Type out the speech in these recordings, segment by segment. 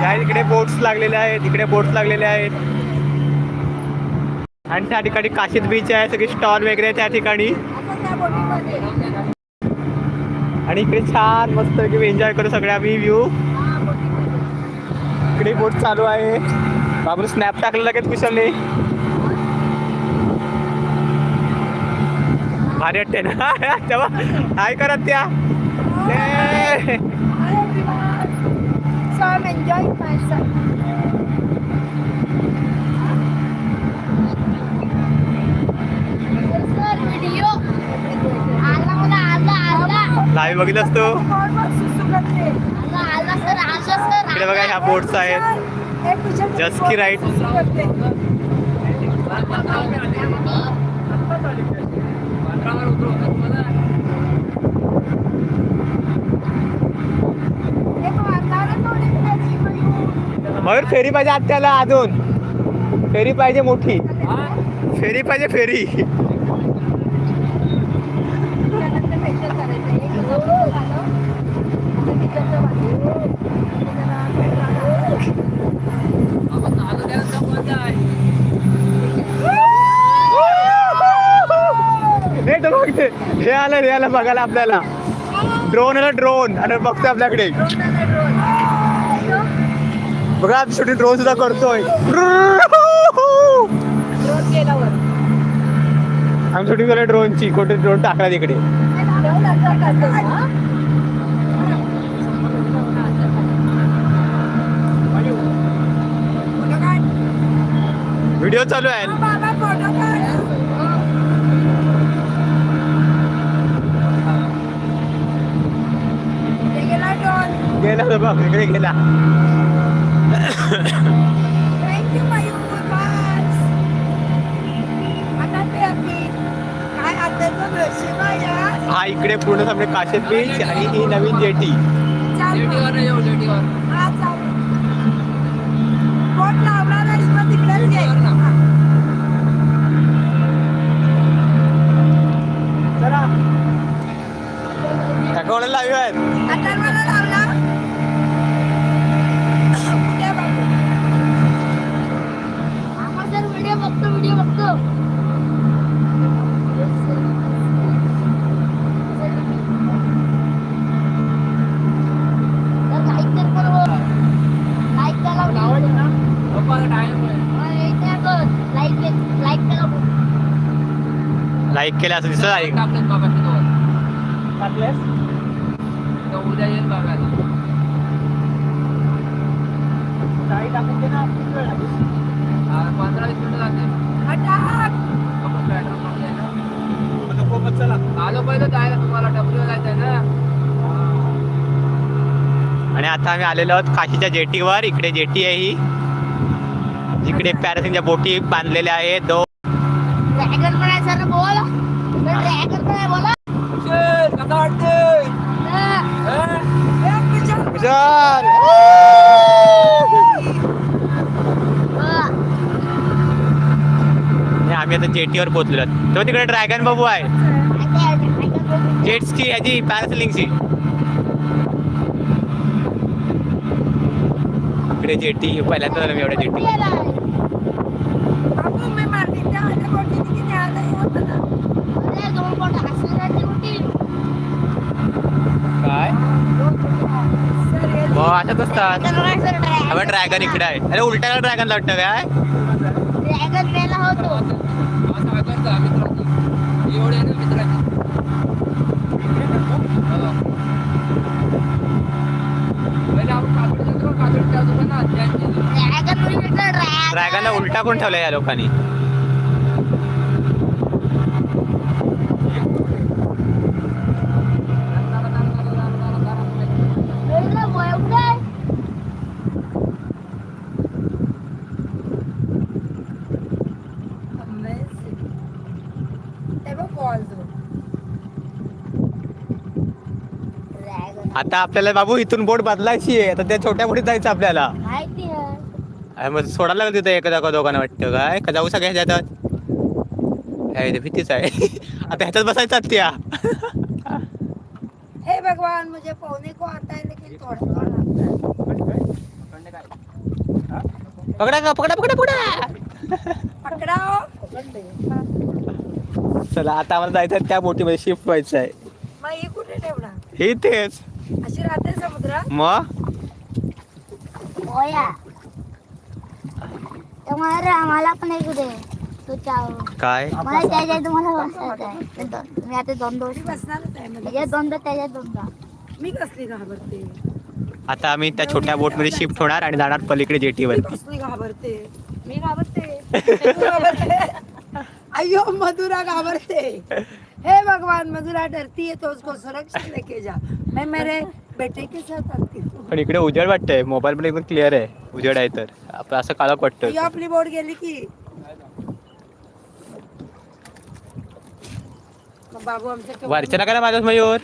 काय इकडे बोट्स लागलेले आहेत इकडे बोट्स लागलेले आहेत. आणि त्या ठिकाणी काशीद बीच आहे सगळे स्टॉल वगैरे आहे त्या ठिकाणी. आणि इकडे छान मस्त एन्जॉय करू सगळे आम्ही व्ह्यू इकडे बोट चालू आहे. बाबू स्नॅप टाकला लगेच कुशलने. भारी वाटते ना? तेव्हा काय करत त्या. So I'm enjoying myself. Video आला मला आला आला लाईव्ह बघितलंस तू Normal सुसू करते. आला आला सर आला सर इकडे बघा ह्या बोट्स आहेत एक विषय Just की right. सुसू करते. एक वातावरण थोडी खाली मयूर. फेरी पाहिजे आत्याला अजून. फेरी पाहिजे मोठी. फेरी पाहिजे फेरी. हे बघते आलं हे आलं बघायला आपल्याला. ड्रोन आलं ड्रोन आणि बघतोय आपल्याकडे. बघा आम्ही शूटिंग ड्रोन सुद्धा करतोय. आम्ही शूटिंग करतो ड्रोनची कुठे ड्रोन टाकला तिकडे. व्हिडिओ चालू आहे. गेला बाप इकडे गेला. Thank you, Mayur. बस. आता ते आपली काय आताचं नशीब आहे यार. हा इकडे पूर्ण सामने काशेत बीच आणि ही नवीन जेटी चाल मग. हा, चाल. बोट लावणार आहेस मग तिकडेच घे. हा. कोणाला लाईव्ह आहेत आता मला लावला. कुठे बाबू? आम्हा सर व्हिडिओ बघतो व्हिडिओ बघतो सर लाईक कर बरोबर लाईक करा लाईक लाईक करा लाईक केलं असं दिसत आहे उद्या येईल बघायला. पंधरा वीस मिनिटं लागते अटक. आपण पेट्रोल पंप आहे ना. आलो पहिलं जायला तुम्हाला डब्ल्यू जायचंय ना? आणि आता आम्ही आलेलो आहोत काशीच्या जेटीवर. इकडे जेटी आहे ही. जिकडे पॅरासिंगच्या बोटी बांधलेल्या आहेत. दो ड्रॅगन पण आहे सर बोल. ड्रॅगन पण बोला विचार. आम्ही आता जेटीवर पोहोचलो तो तेव्हा तिकडे ड्रॅगन बाबू आहे. जेट्सची ह्याची पॅरासिलिंगची इकडे जेटी पहिल्यांदा झालं मी एवढ्या जेटी किती आला? बाबू, मी मार्केटच्या माझ्या बोटीने किती आलंय होतं ना. अरे, दोन बोट हसण्याची मोठी. काय सर, हे असंच असतात ड्रॅगन इकडे आहे. अरे उलट्या ड्रॅगन वाटतं काय? मेला होतो. ड्रॅगन ड्रॅगनला उलटा कोण ठेवला या लोकांनी वेगळं वळवून आहे. amazing. हे बघ ball जो. ड्रॅगन आता आपल्याला बाबू इथून बोट बदलायची आहे. आता त्या छोट्या बोटीत जायचं आपल्याला. माहिती आहे अरे मग सोडायला लागलं तिथं एका एका दोघांना वाटतं काय का जाऊ सगळ्या ह्याच्यात. हे इथे भीतीच आहे. आता ह्याच्यात बसायचं त्या. हे भगवान मुझे पौने को आता है लेकिन थोड़ा थोड़ा आता है पकडा का पकडा पकडा पकडा. पकडाओ. चला आता आम्हाला जायचं त्या बोटीमध्ये शिफ्ट व्हायचं आहे. मग ही कुठे ठेवणार? हे तेच अशी राहते समुद्रात? मग होया. आम्हाला पण एक दे तू चाव. काय? मला त्याच्यात तुम्हाला बसायचं आहे. ते दोन- मी आता दोन दोन मी बसणारच आहे मध्ये. त्याच्यात दोनदा त्याच्यात दोनदा. मी कसली घाबरते? आता आम्ही त्या छोट्या बोटमध्ये शिफ्ट होणार आणि जाणार पलीकडे मी जेटीवर. कसली घाबरते? मी घाबरते. तू घाबरते? अयो मधुरा घाबरते. हे भगवान मधुरा डरती है तो उसको सुरक्षित लेके जा. मैं मेरे बेटे के साथ आती हूँ पण इकडे उजेड वाटतंय. मोबाईल मध्ये एकदम क्लिअर आहे. उजेड आहे तर. आपण असं काळक वाटतं आपली बोट गेली की. मग बाबू आमचं केव्हा- वरच्याला काय माझ्याच मयूर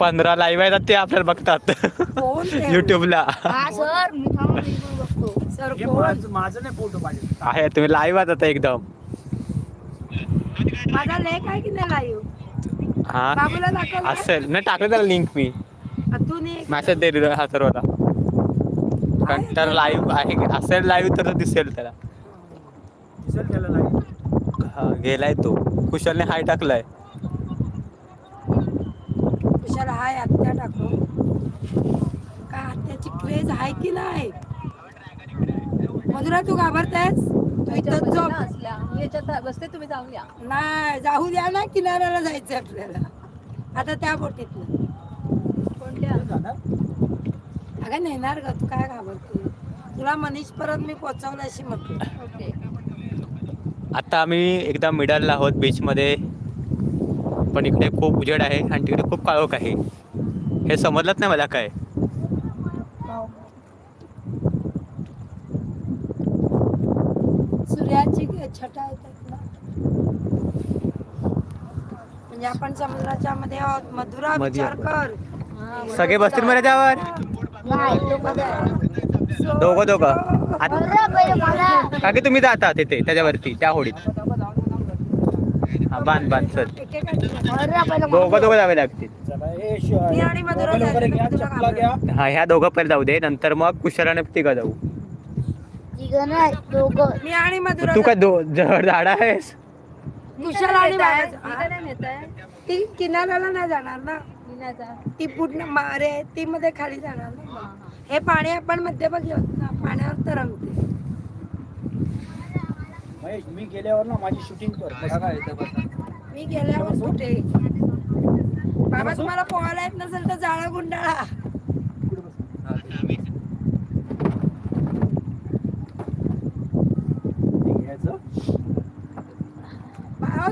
पंधरा लाईव्ह आहेत ते आपल्याला बघतात. कोण ते? युट्यूबला हा सर. मी थांबून बिलकुल बघतो. सर कोण? माझं माझं नाही फोटो पाहिजे. आहे तुम्ही लाईव्ह आहात आता एकदम. माझा लेख आहे की नाही लाईव्ह हा. बाबूला दाखव असेल. नाही टाकलं त्याला लिंक मी. तू नाही मेसेज दे हा सर्वला. कारण तर लाईव्ह आहे असेल लाईव्ह तर दिसेल त्याला. दिसेल त्याला लाईव्ह हा गेलाय तो. कुशलने हाय टाकलाय. कशाला हाय आत्या टाकू. काय आत्याची क्रेज आहे की नाही? मधुरा तू घाबरतेस? इथं झोप याच्यात बसते तुम्ही जाऊन या नाही जाऊ द्या ना किनाऱ्याला जायचं आपल्याला. आता त्या बोटीतलं कोणत्या? अगं नेणार ग तू काय घाबरते तुला मनीष परत मी पोचवलं अशी म्हटलं. ओके. आता आम्ही एकदम मिडलला आहोत बीचमध्ये. पण इकडे खूप उजेड आहे आणि तिकडे खूप काळोख आहे. हे समजलंच नाही मला काय. सूर्याची छटा येतात ना. म्हणजे आपण समुद्राच्या मध्ये आहोत. मधुरा मध्ये विचार. कर. सगळे बसतील मला त्यावर? दोघं दोघं. आत- तुम्ही जाता तिथे त्याच्यावरती त्या होडीत. हा बांध बांध चल. पहिलं दोघं दोघं जावे लागतील. चला ए मी आणि मधुरा मोबाईल वगैरे जायचं, घ्या तुला चपला घ्या हा ह्या दोघं पहिले जाऊ दे. नंतर मग कुशलाने तिघं जाऊ. तिघं नाही दोघं. मी आणि मधुरा तू काय दो जड झाड आहेस? कुशल आणि बाबा ती किनाऱ्याला नाही जाणार ना. ती पूर्ण मारे ती मध्ये खाली जाणार ना. हे पाणी आपण मध्यभागी घेऊ ना पाण्यावर तरंगते महेश मी गेल्यावर ना माझी शूटिंग कर. बघा काय. मी गेल्यावर कुठे? बाबा तुम्हाला पोहायला येत नसेल तर जाळा गुंडाळा. हा,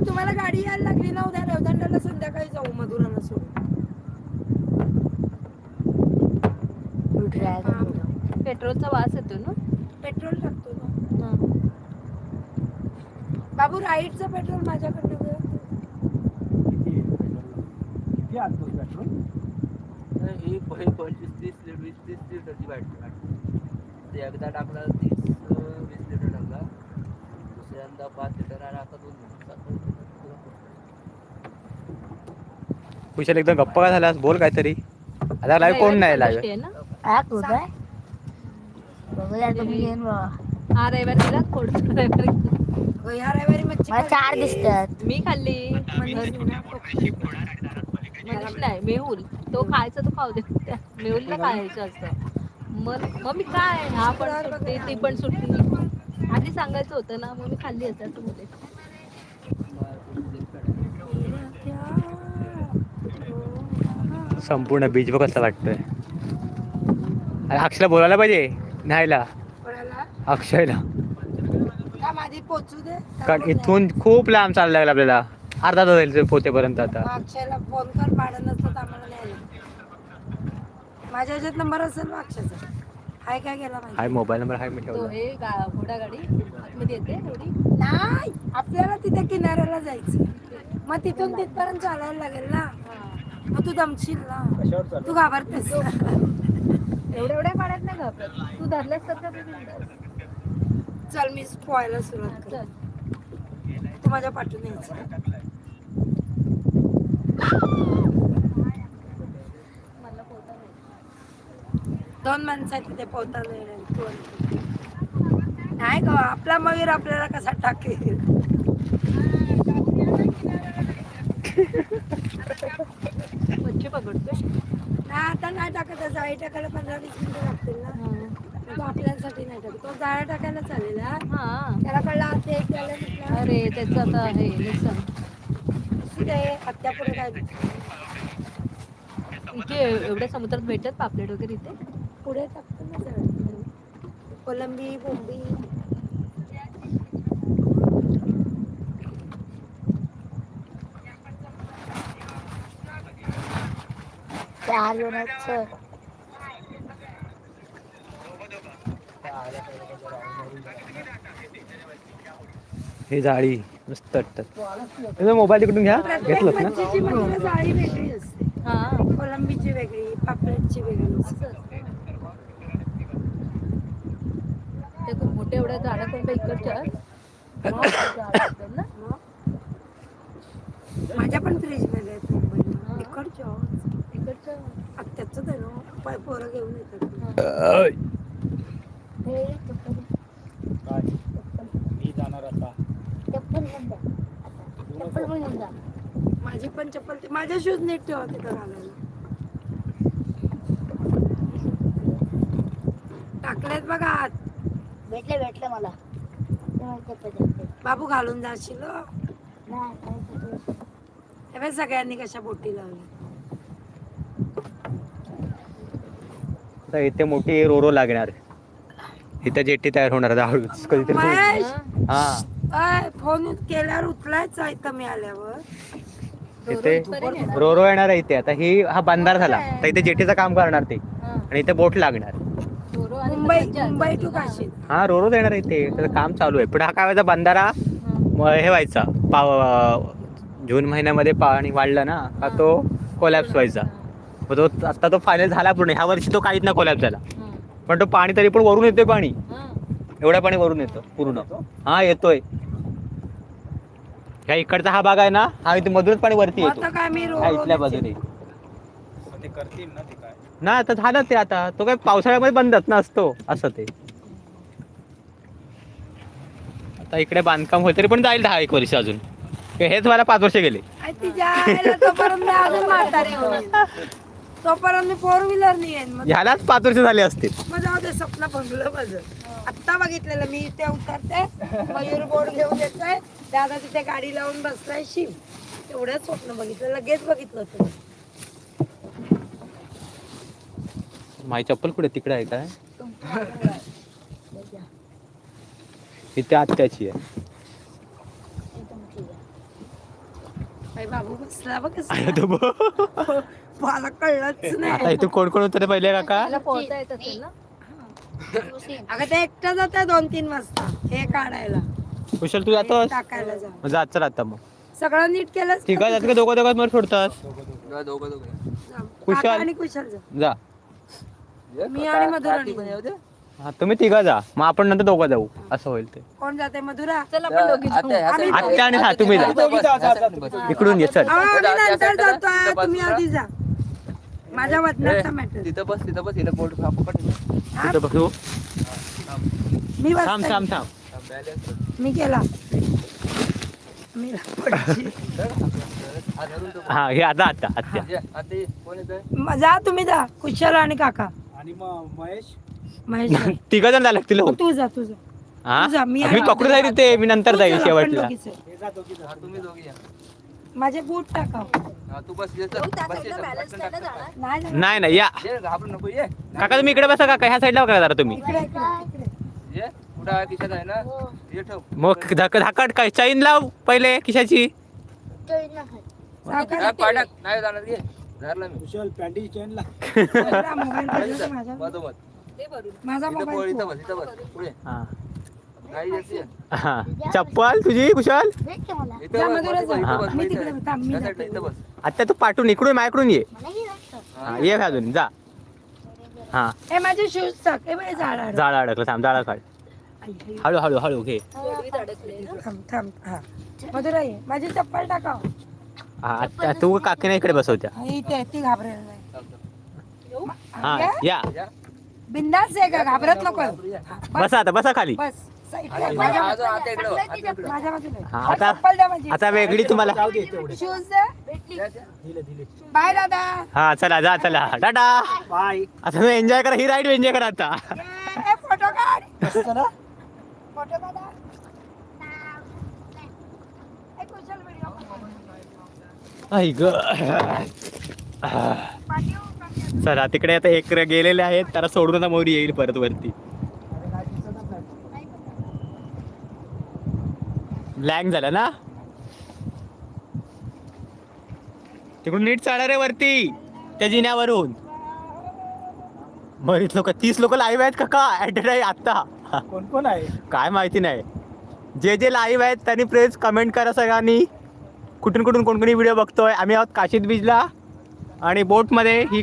तुम्हाला गाडी यायला लागली ना उद्या रेवदंडाला संध्याकाळी जाऊ मधुराला सोडून. पेट्रोलचा वास येतो ना? पेट्रोल टाकतो ना. बाबू राईटचं पेट्रोल माझ्याकडनं. किती आजचं पेट्रोल? ही पहिले पंचवीस तीस लिटर वीस तीस लिटरची बॅटरी ते एकदा टाकला तीस वीस लिटर टाकला. दुसऱ्यांदा पाच लिटर आणि आता दोन लिटर. कुशल एकदम गप्पा का झालास? बोल काहीतरी. आता लाईव्ह कोण नाही लाईव्ह हा घेऊन बघा हा रविवार मच्छी मला चार. दिसतात. मी खाल्ली. मनीष नाही मेहुल. तो खायचा तो खाऊ दे. त्या मेहुलला खायचं असतं. मग मग मी काय? हा पण सुट्टी ती पण सुट्टी. आधी सांगायचं होतं ना मग मी खाल्ली असं असं संपूर्ण बीच बघ कसं वाटतंय अरे अक्षयला बोलायला पाहिजे न्यायला. कोणाला? अक्षयला. का माझी पोचू दे. कारण इथून खूप लांब चाललं लागलं आपल्याला. अर्धा तास जाईल पोतेपर्यंत आता. अक्षयला फोन कर भाडं नसतं तर आम्हाला न्यायला. माझ्या ह्याच्यात नंबर असेल ना अक्षयचा. हाय काय गेला हाय माहिती मोबाईल नंबर हाय मी तो ठेवला हे घोडा गाडी. आतमध्ये येते एवढी. नाही आपल्याला तिथे किनाऱ्याला जायचं मग तिथून तिथपर्यंत चालायला लागेल ना. मग तू दमशील ना. तू घाबरतेस एवढ्या एवढ्या गाड्यात नाही घाबरत तू धरल्यास तर. चल मी पोहायला सुरुवात कर तू माझ्या पाठून यायचं. मला पोहता नाही. दोन माणसं आहेत तिथे पोहताना. नाही ग आपला मयूर आपल्याला कसा टाकेल? मच्छी पकडतोय? नाही आता नाही टाकत. जाळी टाकायला पंधरा वीस मिनिटं लागतील ना. तो आपल्यासाठी नाही टाकत. तो जाळ्या टाकायला चालेल हा. त्याला कळलं म्हटलं. अरे त्याचं आता हे नुकसान. काय इथे एवढ्या समुद्रात भेटतात पापलेट वगैरे इथे? पुढे टाकतो ना जाळी कोलंबी बोंबी जणांचं हे जाळी मस्त वाटतात. मोबाईल तिकडून घ्या घेतलं ना? जाळी वेगळी असते. हा. कोलंबीची वेगळी पापलेटची वेगळी ते खूप मोठे एवढ्या झाडं कोणत्या इकडच्या? माझ्या पण फ्रीजमध्ये आहेत मुंबईला. इकडच्या इकडच्या? आत्याच आहे ना प- पोरं घेऊन येतात. हे चप्पल मी जाणार आता. चप्पल घेऊन जा चप्पल पण घेऊन जा माझी पण चप्पल ते- माझे शूज नीट ठेवा तिथं घालायला. टाकलेत बघा आत. भेटले भेटले मला. बाबू घालून जाशील हो. बघ सगळ्यांनी कशा बोटी लावली आता इथे मोठी रोरो लागणार. इथे जेटी तयार होणार आहे हळूच कधीतरी. महेश! हा. अय, फोन केल्यावर उचलायचा इथं मी आल्यावर? इथे रोरो येणार. आहे इथे. आता ही हा बंधार झाला. तर इथे जेटीचं काम करणार ते. हा. आणि इथे बोट लागणार. मुंबई मुंबई टू. काशी. हा रोरो येणार आहे इथे. त्याचं काम चालू आहे. पण हा काय व्हायचा? बंधारा? हा. म- हे व्हायचा. पाव जून महिन्यामध्ये पाणी वाढलं ना का तो कोलॅप्स व्हायचा. मग तो आता तो फायनल झाला पूर्ण. ह्या वर्षी तो काहीच ना कोलॅप्स झाला. पण तो पाणी तरी पण वरून येतोय पाणी. हा. एवढं पाणी वरून येतं पूर्ण. हा येतोय. ह्या इकडचा हा भाग आहे ना हा इथे मधूनच पाणी वरती येतो. आता काय मी ह्या इथल्या बाजूने. ते करतील ना ते काय? ना आता झालं ते आता. तो काय पावसाळ्यामध्ये बंदच नसतो असं ते. आता इकडे बांधकाम होईल तरी पण जाईल दहा एक वर्ष अजून. हे- हेच मला पाच वर्ष गेले. तिच्या आईला तोपर्यंत मी अजून म्हातारी होईल तोपर्यंत मी फोर व्हीलर नाही येईन मग ह्यालाच पाच वर्ष झाले असतील. मग जाऊ दे स्वप्न भंगलं माझं. आत्ता बघितलेलं मी इथे उतरते मयूर बोर्ड घेऊन येतोय दादा तिथे गाडी लावून बसलाय शिव. तेवढंच स्वप्न बघितलं लगेच बघितलं होतं. माझी चप्पल कुठे? तिकडे आहे काय? इथे आत्याची आहे. बाबू बसला बघ कसं. अरे तो बघ. मला कळलंच आता नाही. इथून कोण कोण होतं पहिले काका? त्याला पोहता येत असेल ना? अगं ते एकटं जात दोन तीन वाजता. हे काढायला. कुशल तू जातोस? टाकायला जा. मग जा चल आता मग. सगळं नीट केलं ठीक आहे जात का? दोघं दोघं मला सोडतास? दोघं दोघं. कुशाल. आणि कुशल जा. जा. मी आणि मधुराणी. हा तुम्ही तिघं जा. मग आपण नंतर दोघं जाऊ. असं होईल ते. कोण जाते मधुरा? चल आपण दोघी जाऊ. आम्ही आत्या आणि हा. तुम्ही जा. इकडून ये चल. अहो, आम्ही नंतर तुम्ही आधी जा. माझ्या मॅटर तिथं बस तिथं बस हिला पकड तिथं बघू. मी थांब. थांब थांब. बॅलन्स मी केला मी पडची. हा हे आता आता आत्या आता ये, कोण येतोय? म- जा तुम्ही जा कुशल आणि काका. आणि मग महेश? महेश जा. तिघं जण झालं लागतील हो. तू जा तू जा. हा? तुझा, मी पकडून जाईल तिथे मी नंतर तू जाईल शेवटला. हे जा हा, तुम्ही दोघी या. माझे बूट टाकाव. हा, तू बस ये, चल. जाऊ, त्या बस side ये, ला चल. balance पटकन नाही टाक? नाही जाणार. नाही नाही या. ये घाबरू नको ये. काका तुम्ही इकडे बसा काका. ह्या साईडला बघा जरा तुम्ही. इकडे इकडे इकडे. ये कुठं आहे खिशात आहे ना. ये ठेव. मग धाक धाकट काय? चैन लाव पहिले खिशाची. चोळी नका सावकाश हा, पाडाक नाही जाणार घे धरला मी. कुशल पॅन्टी चेनला माझा मोबाईल इथं मोबाईल इथं बस. पुढे. हा. हा. चप्पल तुझी कुशाल? आता तू पाठवून इकडून माझ्याकडून ये. ही. ये अजून जा. हा. हे माझे शूज टाक. हे माझे झाड जाळा अडकलं थांब जाळा काढ. हळू हळू हळू घे. थांब थांब हा. मधुराई माझी चप्पल टाकाव. हा आता तू काकीने इकडे बसवत्या. हा, इथे ती घाबरेल नाही. हा या. बिंदास आहे का घाबरत नको. बसा आता बसा खाली. बस. माझ्या अजून आता इकडं आता इकडं. माझ्या बाजूला हा, आता- चप्पल द्या माझी आता वेगळी तुम्हाला शूज बाय दादा. हा चला जा चला. टाटा. बाय आता तुम्ही एन्जॉय करा ही राईड एन्जॉय करा आता. फोटो काढ. फोटो काढा. ए, कुशल व्हिडिओ आई ग. चला तिकडे आता एक गेलेले आहेत त्याला सोडून आता मोरी येईल परत वरती. ब्लँक झाला ना? तिकडून नीट चढा रे वरती त्या जिन्यावरून. बघितलं का तीस लोक लाईव्ह आहेत का का ऍट आता कोण कोण आहे? काय माहिती नाही. जे जे लाईव्ह आहेत त्यांनी प्लीज कमेंट करा सगळ्यांनी. कुठून कुठून कोण कोणी व्हिडिओ बघतोय. आम्ही आहोत काशीद बीचला आणि बोटमध्ये ही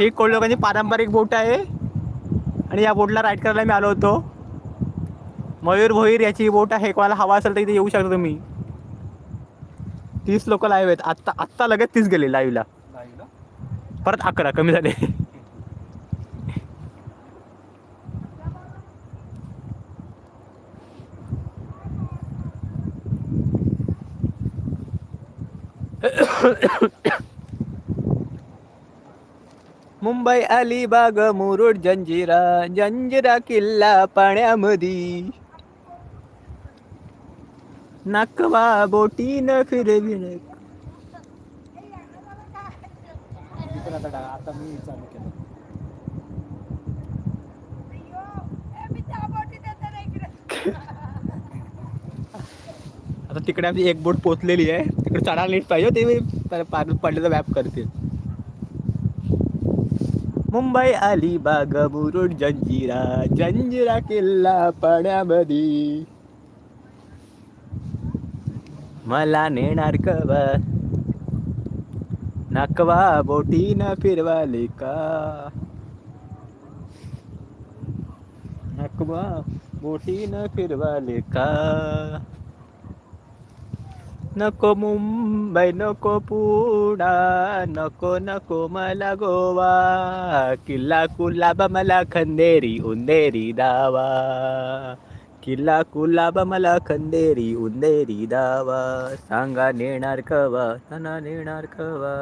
ही कोण लोकांची पारंपरिक बोट आहे. आणि या बोटला राईड करायला मी आलो होतो. मयूर भोईर याची बोट आहे कोणाला हवा असेल तर इथे येऊ शकता तुम्ही. तीस लोक लाईव्ह आहेत. आत्ता आत्ता लगेच तीस गेले लाईव्हला परत अकरा कमी झाले. मुंबई अलिबाग मुरुड जंजिरा जंजिरा किल्ला पाण्यामध्ये नाकवा बोटीन फिरविण आता मी चालू केलं आता तिकडे आमची एक बोट पोचलेली आहे. तिकडे चढायला नीट पाहिजे ते पडल्याचा व्याप करतील मुंबई अलिबाग मुरुड जंजिरा. जंजिरा किल्ला पाण्यामध्ये. मला नेणार कवा नाकवा बोटीनं फिरवाले का नाकवा बोटीनं फिरवाले का नको मुंबई नको पुणा नको नको मला गोवा. किल्ला कुलाबा मला खंदेरी उंदेरी दावा. किल्ला कुलाबा मला खंदेरी उंदेरी दावा. सांगा नेणार कवा? नाना नेणार कवा?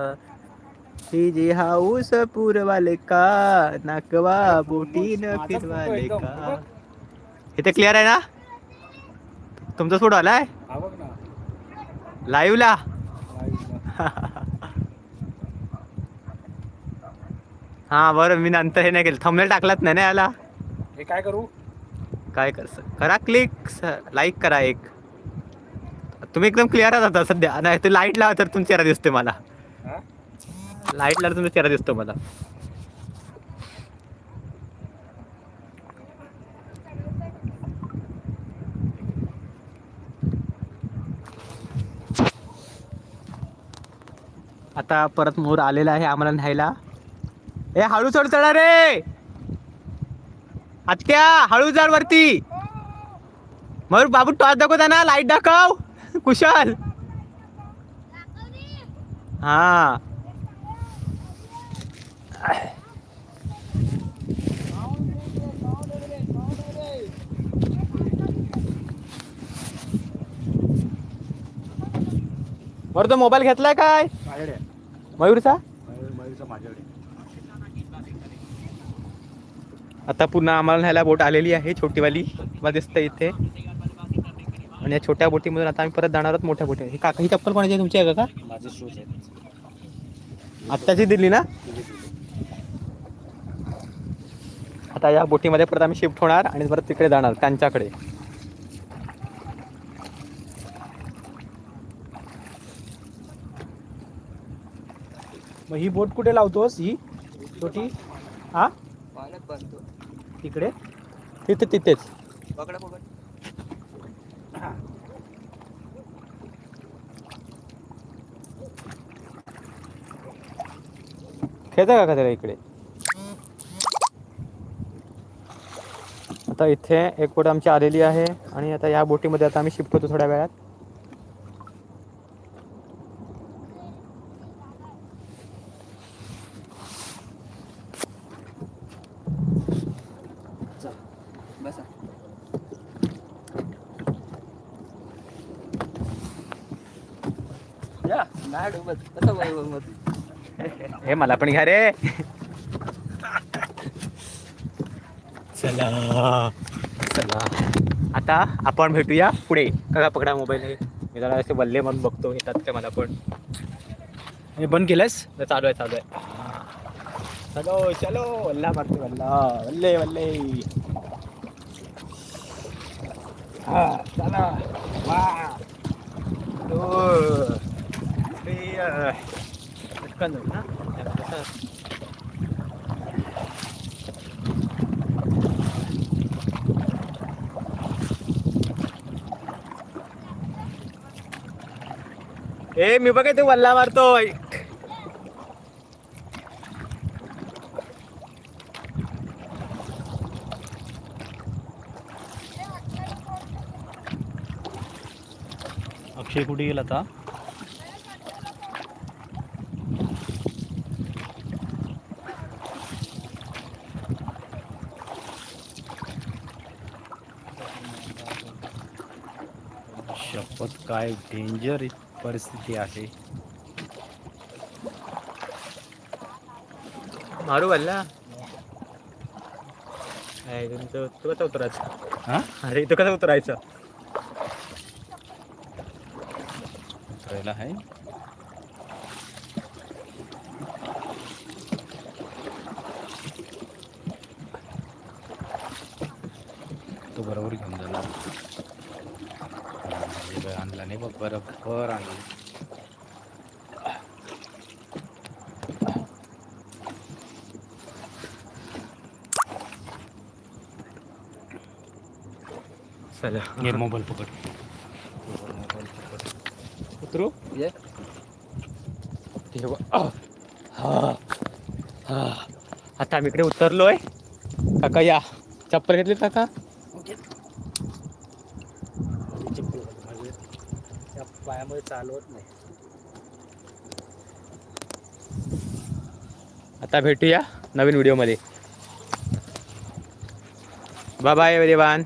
जी हाऊस पुरवाले का नाकवा बोटीनं फिरवाले का इथे क्लिअर आहे ना? तुमचा सोड आलाय? ना. लाईव्हला हा बरं मी नंतर हे नाही केलं. थंबनेल टाकलाच नाही ना याला? हे काय करू? काय कर करा क्लिक लाईक करा एक. तुम्ही एकदम क्लिअरच आता सध्या. नाही ते लाइट लावा तर तुमचा चेहरा दिसतोय मला? लाइट लावा तुमचा चेहरा दिसतो मला. आता परत मोर आलेला आहे आम्हाला न्यायला. ए हळू चढ चढा रे! आत्या हळू जाड वरती मयूर बाबू टॉर्च दाखवता ना लाइट दाखव. कुशाल. हा. बरं तो मोबाईल घेतलाय काय. मयूरचा? मयूर मयूरचा माझ्याकडे आहे. आता पुन्हा आम्हाला न्यायला बोट आलेली आहे छोटीवाली. मला दिसतं इथे. आणि या छोट्या बोटीमधून आता आम्ही परत जाणार आहोत मोठ्या बोटी ही काका ही चप्पल कोणाची आहे? तुमची आहे का माझे शूज आहेत आत्ताची दिली ना? आता या बोटीमध्ये परत आम्ही शिफ्ट होणार आणि परत तिकडे जाणार त्यांच्याकडे. मग ही बोट कुठे लावतोस ही? छोटी? हा? पाण्यात तिकडे तिथे तिथेच. पकडा पकड. खेळता का त्याला इकडे? आता इथे एक बोट आमची आलेली आहे आणि आता या बोटीमध्ये आता आम्ही शिफ्ट होतो थोड्या वेळात बसा या नाही डुबत कसं बरोबर मग हे मला पण घ्या रे. चला. चला. आता आपण भेटूया पुढे. काका पकडा मोबाईल हे. मी जरा असे वल्ले म्हणून बघतो येतात ते मला पण. हे बंद केलंस तर चालू आहे चालू आहे. चलो चलो. वल्ला मारतो वल्ला. वल्ले वल्ले. हा चला. वा. दो ते, अं, ए मी बघा ते वल्ला मारतोय अक्षय कुठे गेला आता? शपथ काय डेंजर परिस्थिती आहे? मारू वल्ला ए, तुमचं तू कसं उतरायचं? हा? अरे इथं कसं उतरायचं? उतरायला आहे तो बरोबर घेऊन जाणार हे बघ, आणला नाही बघ बरोबर आणला चला. घे मोबाईल पकड. उतरू? ये. आह. हा. हा. आता आम्ही इकडे उतरलोय. काका या. चप्पल घेतली काका? पायामध्ये चालवत नाही. आता भेटूया नवीन व्हिडिओमध्ये. Bye bye everyone